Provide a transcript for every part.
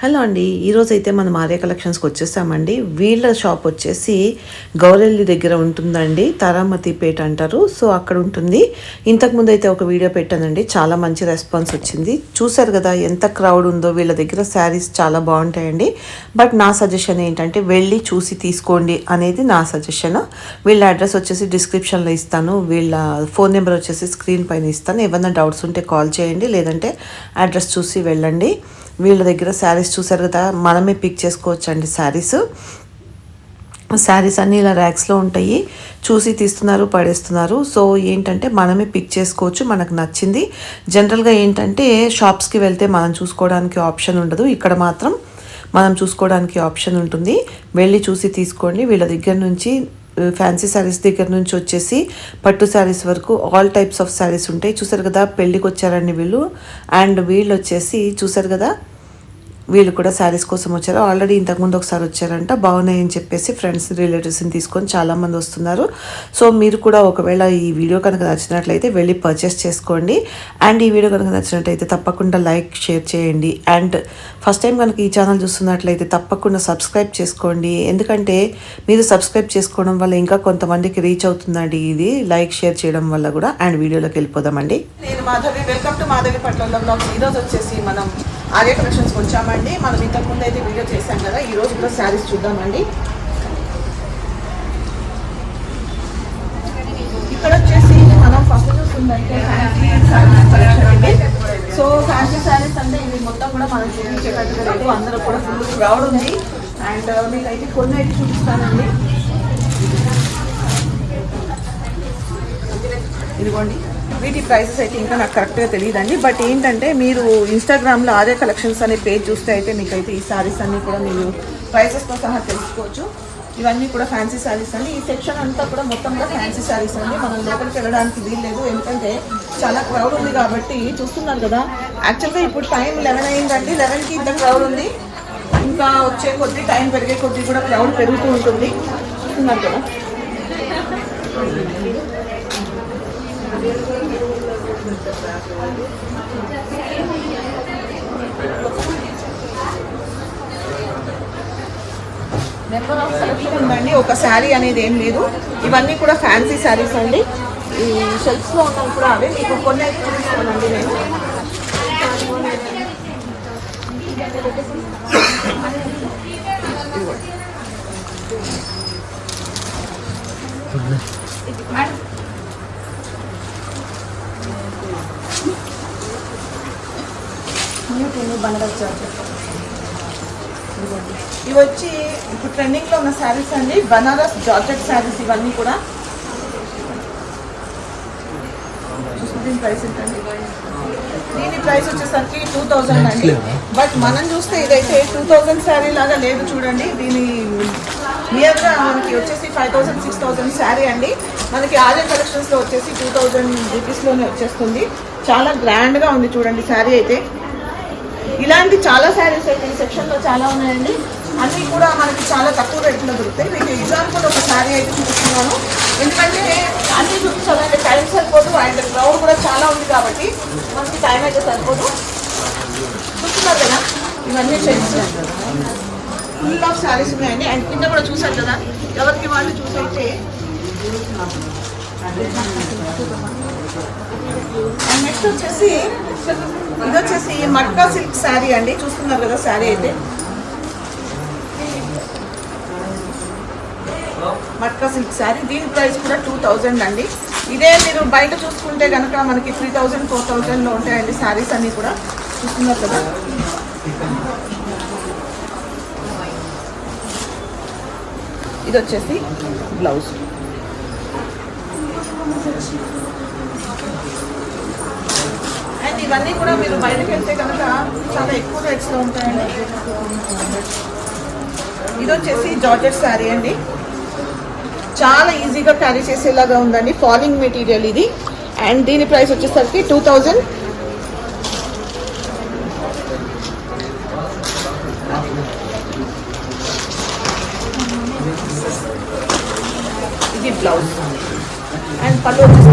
Hello అండి ఈరోజు అయితే మనం ఆర్య కలెక్షన్స్కి వచ్చేసామండి. వీళ్ళ షాప్ వచ్చేసి గౌరెల్లి దగ్గర ఉంటుందండి తారామతిపేట అంటారు. సో అక్కడ ఉంటుంది. ఇంతకుముందు అయితే ఒక వీడియో పెట్టానండి చాలా మంచి రెస్పాన్స్ వచ్చింది. చూశారు కదా ఎంత క్రౌడ్ ఉందో వీళ్ళ దగ్గర శారీస్ చాలా బాగుంటాయండి. బట్ నా సజెషన్ ఏంటంటే వెళ్ళి చూసి తీసుకోండి అనేది నా సజెషన్. వీళ్ళ అడ్రస్ వచ్చేసి డిస్క్రిప్షన్లో ఇస్తాను. వీళ్ళ ఫోన్ నెంబర్ వచ్చేసి స్క్రీన్ పైన ఇస్తాను. ఏమైనా డౌట్స్ ఉంటే కాల్ చేయండి లేదంటే అడ్రస్ చూసి వెళ్ళండి. వీళ్ళ దగ్గర శారీస్ చూసారు కదా మనమే పిక్ చేసుకోవచ్చు అండి శారీస్. శారీస్ అన్నీ ఇలా ర్యాక్స్లో ఉంటాయి చూసి తీస్తున్నారు పడేస్తున్నారు. సో ఏంటంటే మనమే పిక్ చేసుకోవచ్చు మనకు నచ్చింది. జనరల్గా ఏంటంటే షాప్స్కి వెళ్తే మనం చూసుకోవడానికి ఆప్షన్ ఉండదు. ఇక్కడ మాత్రం మనం చూసుకోవడానికి ఆప్షన్ ఉంటుంది. వెళ్ళి చూసి తీసుకోండి. వీళ్ళ దగ్గర నుంచి ఫ్యాన్సీ శారీస్ దగ్గర నుంచి వచ్చేసి పట్టు శారీస్ వరకు ఆల్ టైప్స్ ఆఫ్ శారీస్ ఉంటాయి. చూసారు కదా పెళ్ళికి వచ్చారండి వీళ్ళు. అండ్ వీళ్ళు వచ్చేసి చూసారు కదా వీళ్ళు కూడా శారీస్ కోసం వచ్చారు. ఆల్రెడీ ఇంతకుముందు ఒకసారి వచ్చారంట. బాగున్నాయని చెప్పేసి ఫ్రెండ్స్ రిలేటివ్స్ని తీసుకొని చాలామంది వస్తున్నారు. సో మీరు కూడా ఒకవేళ ఈ వీడియో కనుక నచ్చినట్లయితే వెళ్ళి పర్చేస్ చేసుకోండి. అండ్ ఈ వీడియో కనుక నచ్చినట్లయితే తప్పకుండా లైక్ షేర్ చేయండి. అండ్ ఫస్ట్ టైం కనుక ఈ ఛానల్ చూస్తున్నట్లయితే తప్పకుండా సబ్స్క్రైబ్ చేసుకోండి. ఎందుకంటే మీరు సబ్స్క్రైబ్ చేసుకోవడం వల్ల ఇంకా కొంతమందికి రీచ్ అవుతుందండి ఇది. లైక్ షేర్ చేయడం వల్ల కూడా. అండ్ వీడియోలోకి వెళ్ళిపోదామండి. నేను మాధవి వెల్కమ్ టు మాధవి పట్ల బ్లాగ్స్ ఈరోజు వచ్చేసి మనం ఆర్య కలెక్షన్స్కి వచ్చామండి. మనం ఇంతకు ముందు అయితే వీడియో చేశాం కదా ఈ రోజు కూడా శారీస్ చూద్దామండి. ఇక్కడ వచ్చేసి మనం ఫస్ట్ చూస్తుందంటే ఫ్యాన్సీ శారీస్ కలెక్షన్ అండి. సో ఫ్యాన్సీ శారీస్ అంటే ఇవి మొత్తం కూడా మనం చూపించేటట్టు లేదు. అందరూ కూడా ఫుల్ క్రౌడ్ ఉంది. అండ్ uh, మీకు అయితే కొన్ని అయితే చూపిస్తానండి. ఇదిగోండి. వీటి ప్రైసెస్ అయితే ఇంకా నాకు కరెక్ట్గా తెలియదండి. బట్ ఏంటంటే మీరు ఇన్స్టాగ్రామ్లో ఆర్య కలెక్షన్స్ అనే పేజ్ చూస్తే అయితే మీకైతే ఈ శారీస్ అన్నీ కూడా మీరు ప్రైసెస్తో సహా తెలుసుకోవచ్చు. ఇవన్నీ కూడా ఫ్యాన్సీ శారీస్ అండి. ఈ సెక్షన్ అంతా కూడా మొత్తంగా ఫ్యాన్సీ శారీస్ అండి. మనం లోపలికి వెళ్ళడానికి వీల్లేదు ఎందుకంటే చాలా క్రౌడ్ ఉంది కాబట్టి చూస్తున్నారు కదా. యాక్చువల్గా ఇప్పుడు టైం లెవెన్ అయిందండి. లెవెన్కి ఇంత క్రౌడ్ ఉంది. ఇంకా వచ్చే కొద్దీ టైం పెరిగే కొద్దీ కూడా క్రౌడ్ పెరుగుతూ ఉంటుంది. చూస్తున్నారు కదా. నెంబర్ ఆఫ్ సెలెక్షన్ ఉందండి. ఒక శారీ అనేది ఏం లేదు. ఇవన్నీ కూడా ఫ్యాన్సీ శారీస్ అండి. ఈ షెల్ఫ్స్లో ఉన్నవి కూడా అవే. మీకు కొన్ని అయితే చూపిస్తానండి నేను. ఇవి వచ్చి ఇప్పుడు ట్రెండింగ్లో ఉన్న శారీస్ అండి. బనారస్ జార్జెట్ శారీస్ ఇవన్నీ కూడా. దీని ప్రైస్ ఏంటండి దీని ప్రైస్ వచ్చేసరికి టూ థౌజండ్ అండి. బట్ మనం చూస్తే ఇదైతే టూ థౌజండ్ శారీ లాగా లేదు చూడండి. దీని నియర్గా మనకి వచ్చేసి five thousand six thousand saree అండి. మనకి ఆర్య కలెక్షన్స్లో వచ్చేసి టూ థౌజండ్ రూపీస్లోనే వచ్చేస్తుంది. చాలా గ్రాండ్గా ఉంది చూడండి శారీ అయితే. ఇలాంటి చాలా శారీస్ అయితే ఈ సెక్షన్లో చాలా ఉన్నాయండి. అన్నీ కూడా మనకి చాలా తక్కువ రేట్లో దొరుకుతాయి. మీకు ఎగ్జాంపుల్ ఒక శారీ అయితే చూపిస్తున్నాను. ఎందుకంటే అన్నీ చూపించాలంటే టైం సరిపోదు అండ్ క్రౌడ్ కూడా చాలా ఉంది కాబట్టి మనకి టైం అయితే సరిపోదు. చూస్తున్నారు కదా? ఇవన్నీ షెడ్స్ ఫుల్ ఆఫ్ శారీస్ ఉన్నాయండి. అండ్ కింద కూడా చూసారు కదా? ఎవరికి వాళ్ళు చూసైతే నెక్స్ట్ వచ్చేసి ఇది వచ్చేసి మట్కా సిల్క్ శారీ అండి. చూస్తున్నారు కదా శారీ అయితే. Matka silk saree. దీని ప్రైస్ కూడా టూ థౌజండ్ అండి. ఇదే మీరు బయట చూసుకుంటే కనుక మనకి త్రీ థౌజండ్ ఫోర్ థౌజండ్లో ఉంటాయండి శారీస్ అన్నీ కూడా. చూస్తున్నారు కదా. ఇది వచ్చేసి బ్లౌజ్. అండ్ ఇవన్నీ కూడా మీరు బయటకు వెళ్తే కనుక చాలా ఎక్కువ రేట్స్లో ఉంటాయండి. ఇది వచ్చేసి జార్జెట్ శారీ అండి. చాలా ఈజీగా క్యారీ చేసేలాగా ఉందండి. ఫాలింగ్ మెటీరియల్ ఇది. అండ్ దీని ప్రైస్ వచ్చేసరికి టూ థౌజండ్ పళ్ళు వచ్చేసి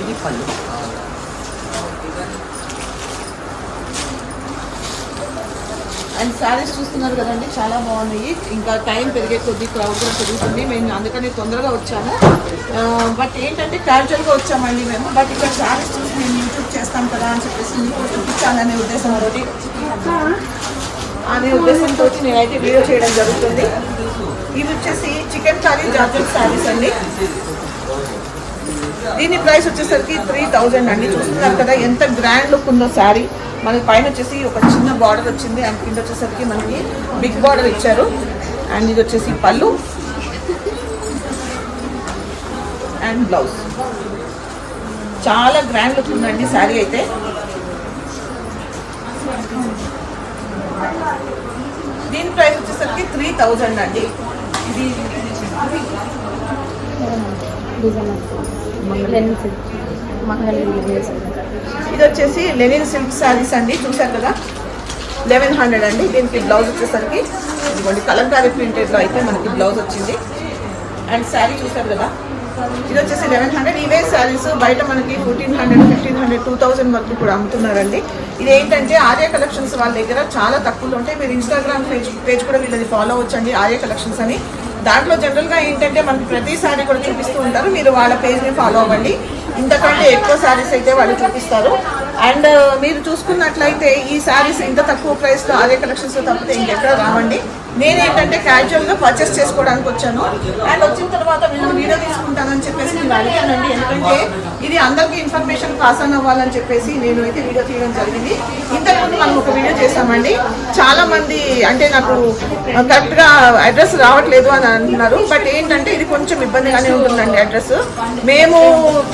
ఇది పళ్ళు అండ్ శారీస్ చూస్తున్నారు కదండి చాలా బాగున్నాయి. ఇంకా టైం పెరిగే కొద్ది క్రౌడ్ కూడా పెరుగుతుంది. మేము అందుకని తొందరగా వచ్చాము. బట్ ఏంటంటే క్యాజువల్గా వచ్చామండి మేము. బట్ ఇక్కడ శారీస్ చూసి మేము యూట్యూబ్ చేస్తాం కదా అని చెప్పేసి మీకు చూపించాలనే ఉద్దేశం ఒకటి అనే ఉద్దేశంతో నేనైతే వీడియో చేయడం జరుగుతుంది. ఇవి వచ్చేసి చికెన్ కర్రీ జార్జెట్ శారీస్ అండి. దీని ప్రైస్ వచ్చేసరికి త్రీ థౌజండ్ అండి. చూస్తున్నారు కదా ఎంత గ్రాండ్ లుక్ ఉందో శారీ. మనకి పైన వచ్చేసి ఒక చిన్న బార్డర్ వచ్చింది అండ్ కింద వచ్చేసరికి మనకి బిగ్ బార్డర్ ఇచ్చారు. అండ్ ఇది వచ్చేసి పళ్ళు. అండ్ బ్లౌజ్ చాలా గ్రాండ్ లుక్ ఉందండి శారీ అయితే. దీని ప్రైస్ వచ్చేసరికి త్రీ థౌజండ్ అండి. ఇది ఇది వచ్చేసి లెనిన్ సిల్క్ శారీస్ అండి. చూసారు కదా? లెవెన్ హండ్రెడ్ అండి. దీనికి బ్లౌజ్ వచ్చేసరికి ఇదిగోండి కలంకారీ ప్రింటెడ్లో అయితే మనకి బ్లౌజ్ వచ్చింది. అండ్ శారీ చూసారు కదా? ఇది వచ్చేసి లెవెన్ హండ్రెడ్ ఇవే శారీస్ బయట మనకి fourteen hundred fifteen hundred two thousand వరకు కూడా అమ్ముతున్నారండి. ఇది ఏంటంటే ఆర్య కలెక్షన్స్ వాళ్ళ దగ్గర చాలా తక్కువలో ఉంటాయి. మీరు ఇన్స్టాగ్రామ్ పేజ్ పేజ్ కూడా వీళ్ళది ఫాలో అవ్వచ్చండి ఆర్య కలెక్షన్స్ అని. దాంట్లో జనరల్గా ఏంటంటే మనకి ప్రతి సారీ కూడా చూపిస్తూ ఉంటారు. మీరు వాళ్ళ పేజ్ని ఫాలో అవ్వండి. ఇంతకంటే ఎక్కువ శారీస్ అయితే వాళ్ళు చూపిస్తారు. అండ్ మీరు చూసుకున్నట్లయితే ఈ శారీస్ ఇంత తక్కువ ప్రైస్లో ఆర్య కలెక్షన్స్లో తప్పితే ఇంకెక్కడ రావండి? నేనేంటంటే క్యాజువల్గా పర్చేస్ చేసుకోవడానికి వచ్చాను. అండ్ వచ్చిన తర్వాత నేను వీడియో తీసుకుంటానని చెప్పేసి నేను అడిగానండి. ఎందుకంటే ఇది అందరికీ ఇన్ఫర్మేషన్ పాస్ ఆన్ అవ్వాలని చెప్పేసి నేను అయితే వీడియో తీయడం జరిగింది. ఇంతకుముందు మనం ఒక వీడియో చేసామండి చాలా మంది అంటే నాకు కరెక్ట్గా అడ్రస్ రావట్లేదు అని అంటున్నారు బట్ ఏంటంటే ఇది కొంచెం ఇబ్బందిగానే ఉంటుందండి అడ్రస్ మేము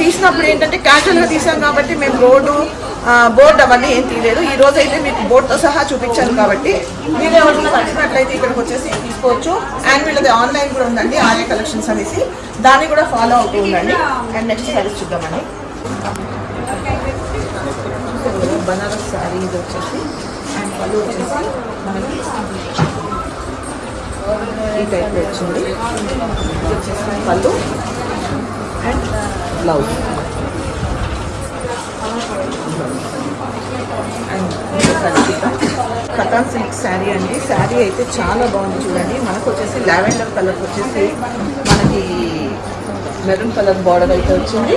తీసినప్పుడు ఏంటంటే క్యాజువల్గా తీసాం కాబట్టి మేము రోడ్డు బోర్డు అవన్నీ ఏం తీయలేదు. ఈ రోజు అయితే మీకు బోర్డుతో సహా చూపించాను కాబట్టి మీరు ఎవరైనా నచ్చినట్లయితే ఇక్కడికి వచ్చేసి తీసుకోవచ్చు. అండ్ వీళ్ళది ఆన్లైన్ కూడా ఉందండి ఆర్య కలెక్షన్స్ అనేసి. దాన్ని కూడా ఫాలో అవుతూ ఉండండి. అండ్ నెక్స్ట్ సారీస్ చూద్దామండి. బనారస్ సారీ ఇది వచ్చేసి. అండ్ పళ్ళు వచ్చేసి మనకి ఈ టైప్ వచ్చింది. పళ్ళు. And blouse. And Katan silk saree అండి. శారీ అయితే చాలా బాగుంది చూడండి. మనకు వచ్చేసి లావెండర్ కలర్ వచ్చేసి మనకి మెరూన్ కలర్ బార్డర్ అయితే వచ్చింది.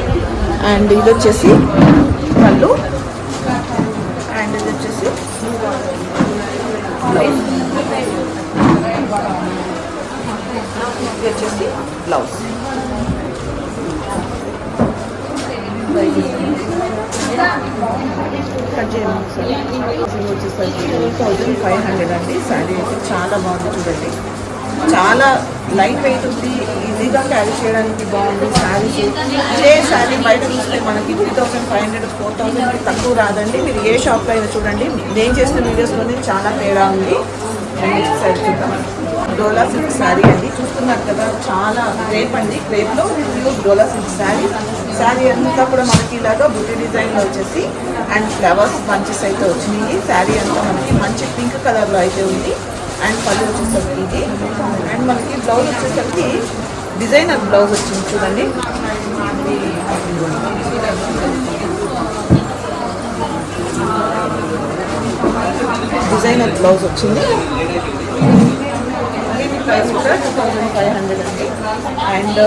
అండ్ ఇది వచ్చేసి పళ్ళు. అండ్ ఇది వచ్చేసి బ్లౌజ్ ఇది వచ్చేసి బ్లౌజ్. కట్ చేయండి ఒకసారి. వచ్చేసరికి టూ థౌజండ్ ఫైవ్ హండ్రెడ్ అండి శారీ అయితే చాలా బాగుంది చూడండి చాలా లైట్ వెయిట్ ఉంది ఈజీగా క్యారీ చేయడానికి బాగుంది శారీస్ ఇదే శారీ బయట చూస్తే మనకి three thousand five hundred four thousand తక్కువ రాదండి మీరు ఏ షాప్లో అయినా చూడండి నేను చేసిన వీడియోస్లోనే చాలా తేడా ఉంది నెక్స్ట్ సైడ్ చూద్దాం డోలా సిల్క్ శారీ అండి చూస్తున్నారు కదా చాలా క్రేప్ అండి క్రేప్లో full Dola silk saree saree అంతా కూడా మనకి ఇలాగా బుట్టి డిజైన్లో వచ్చేసి అండ్ ఫ్లవర్స్ బంచెస్ అయితే వచ్చినాయి. శారీ అంతా మనకి మంచి పింక్ కలర్లో అయితే ఉంది. అండ్ పళ్ళు వచ్చేసరికి ఇది. అండ్ మనకి బ్లౌజ్ వచ్చేసరికి డిజైనర్ బ్లౌజ్ వచ్చింది చూడండి. డిజైనర్ బ్లౌజ్ వచ్చింది. ప్రైస్ కూడా టూ థౌజండ్ ఫైవ్ హండ్రెడ్ అండి. అండ్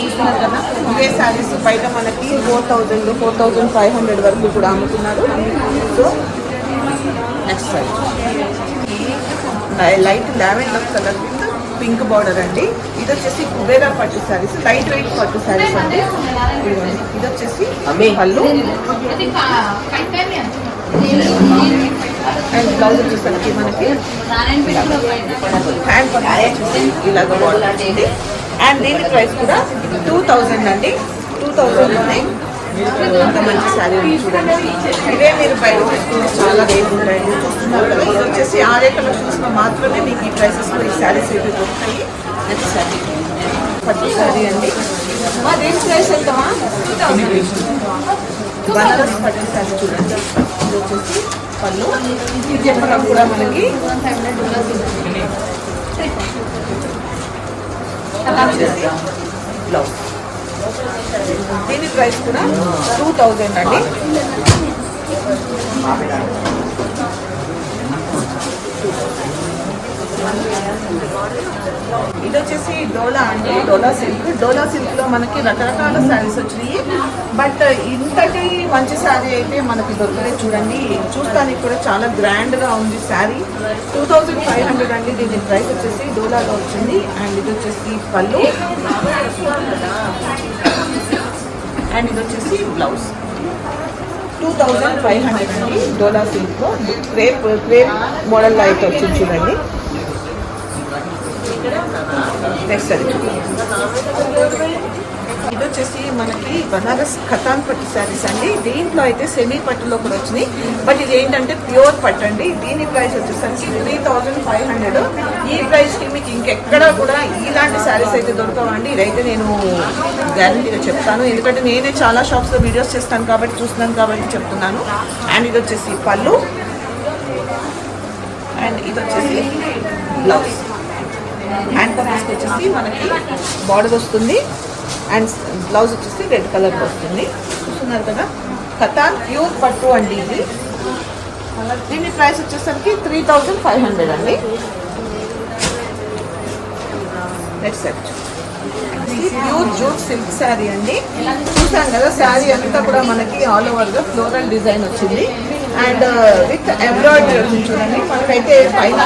చూస్తున్నారు కదా ఇవే శారీస్ బయట మనకి four thousand four thousand five hundred వరకు కూడా అమ్ముతున్నారు. So next saree light lavender colour with pink border అండి. ఇది వచ్చేసి కుబేరా పట్టు శారీస్ లైట్ వెయిట్ పట్టు శారీస్ అండి. ఇది వచ్చేసి పళ్ళు. అండ్ బ్లౌజ్ వచ్చేసరికి మనకి. హ్యాండ్ ఇలాగ బార్డర్ వచ్చింది. అండ్ దీని ప్రైస్ కూడా టూ థౌజండ్ అండి. టూ థౌజండ్లోనే అంత మంచి శారీ ఉంది చూడండి. ఇదే మీరు బయట తీసుకుంటే చాలా రేట్ ఉంటాయండి చూస్తున్నారు కదా ఇది వచ్చేసి ఆరే కలెక్షన్స్లో మాత్రమే మీకు ఈ ప్రైసెస్లో ఈ శారీస్ అయితే దొరుకుతాయి. Next saree. పట్టు శారీ అండి. మా దీని ప్రైస్ ఎంతమా బనారస్ పట్టు శారీ చూడండి. ఇది వచ్చేసి పళ్ళు. ఇది చెప్పడం కూడా మనకి బ్లౌజ్ దీని ప్రైస్ కూడా టూ థౌజండ్ అండి. ఇది వచ్చేసి డోలా అండి డోలా సిల్క్ డోలా సిల్క్లో మనకి రకరకాల శారీస్ వచ్చినాయి. బట్ ఇంతటి మంచి శారీ అయితే మనకి దొరకలేదు చూడండి. చూస్తానికి కూడా చాలా గ్రాండ్గా ఉంది saree. Two thousand five hundred అండి. దీని ప్రైస్ వచ్చేసి డోలాలో వచ్చింది. అండ్ ఇది వచ్చేసి పళ్ళు. అండ్ ఇది వచ్చేసి blouse. Two thousand five hundred అండి డోలా సిల్క్లో క్రేప్ క్రేప్ మోడల్లో అయితే వచ్చింది చూడండి. నెక్స్ట్ అది ఇది వచ్చేసి మనకి బనారస్ ఖతాన్ పట్టు శారీస్ అండి. దీంట్లో అయితే సెమీ పట్టులో కూడా వచ్చినాయి. బట్ ఇది ఏంటంటే ప్యూర్ పట్టు అండి. దీని ప్రైస్ వచ్చేసరికి త్రీ థౌజండ్ ఫైవ్ హండ్రెడ్. ఈ ప్రైస్కి మీకు ఇంకెక్కడా కూడా ఇలాంటి శారీస్ అయితే దొరకవండి. ఇదైతే నేను గ్యారంటీగా చెప్తాను. ఎందుకంటే నేనే చాలా షాప్స్లో వీడియోస్ చేస్తాను కాబట్టి చూస్తున్నాను కాబట్టి చెప్తున్నాను. అండ్ ఇది వచ్చేసి పళ్ళు. అండ్ ఇది వచ్చేసి బ్లౌజ్. హ్యాండ్ పర్పస్కి వచ్చేసి మనకి బార్డర్ వస్తుంది. అండ్ బ్లౌజ్ వచ్చేసి రెడ్ కలర్ వస్తుంది. చూస్తున్నారు కదా? కథాన్ ప్యూర్ పట్టు అండి ఇది దీని ప్రైస్ వచ్చేసరికి త్రీ థౌజండ్ ఫైవ్ హండ్రెడ్ అండి. Next set pure jute silk saree అండి. చూసాం కదా శారీ అంతా కూడా మనకి ఆల్ ఓవర్గా ఫ్లోరల్ డిజైన్ వచ్చింది. అండ్ విత్ ఎంబ్రాయిడరీ వచ్చింది చూడండి. మనకైతే పైన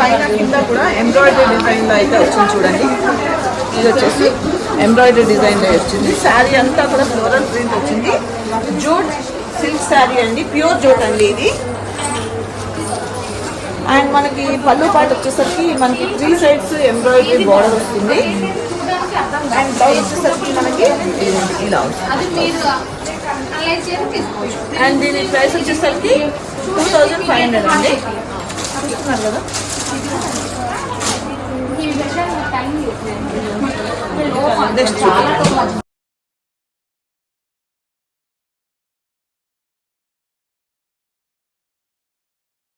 పైన కింద కూడా ఎంబ్రాయిడరీ డిజైన్ అయితే వచ్చింది చూడండి. ఇది వచ్చేసి ఎంబ్రాయిడరీ డిజైన్ వచ్చింది. శారీ అంతా కూడా ఫ్లోరల్ ప్రింట్ వచ్చింది. జూట్ సిల్క్ శారీ అండి. ప్యూర్ జూట్ అండి ఇది. అండ్ మనకి పళ్ళు పాట వచ్చేసరికి మనకి త్రీ సైడ్స్ ఎంబ్రాయిడరీ బార్డర్ వస్తుంది. అండ్ బ్లౌజ్ వచ్చేసరికి మనకి ఇలా అనలైజ్ చేసి తీసుకోవచ్చు. అండ్ దీని ప్రైస్ వచ్చేసరికి టూ థౌజండ్ ఫైవ్ హండ్రెడ్ అండి. చూస్తున్నారు కదా? నెక్స్ట్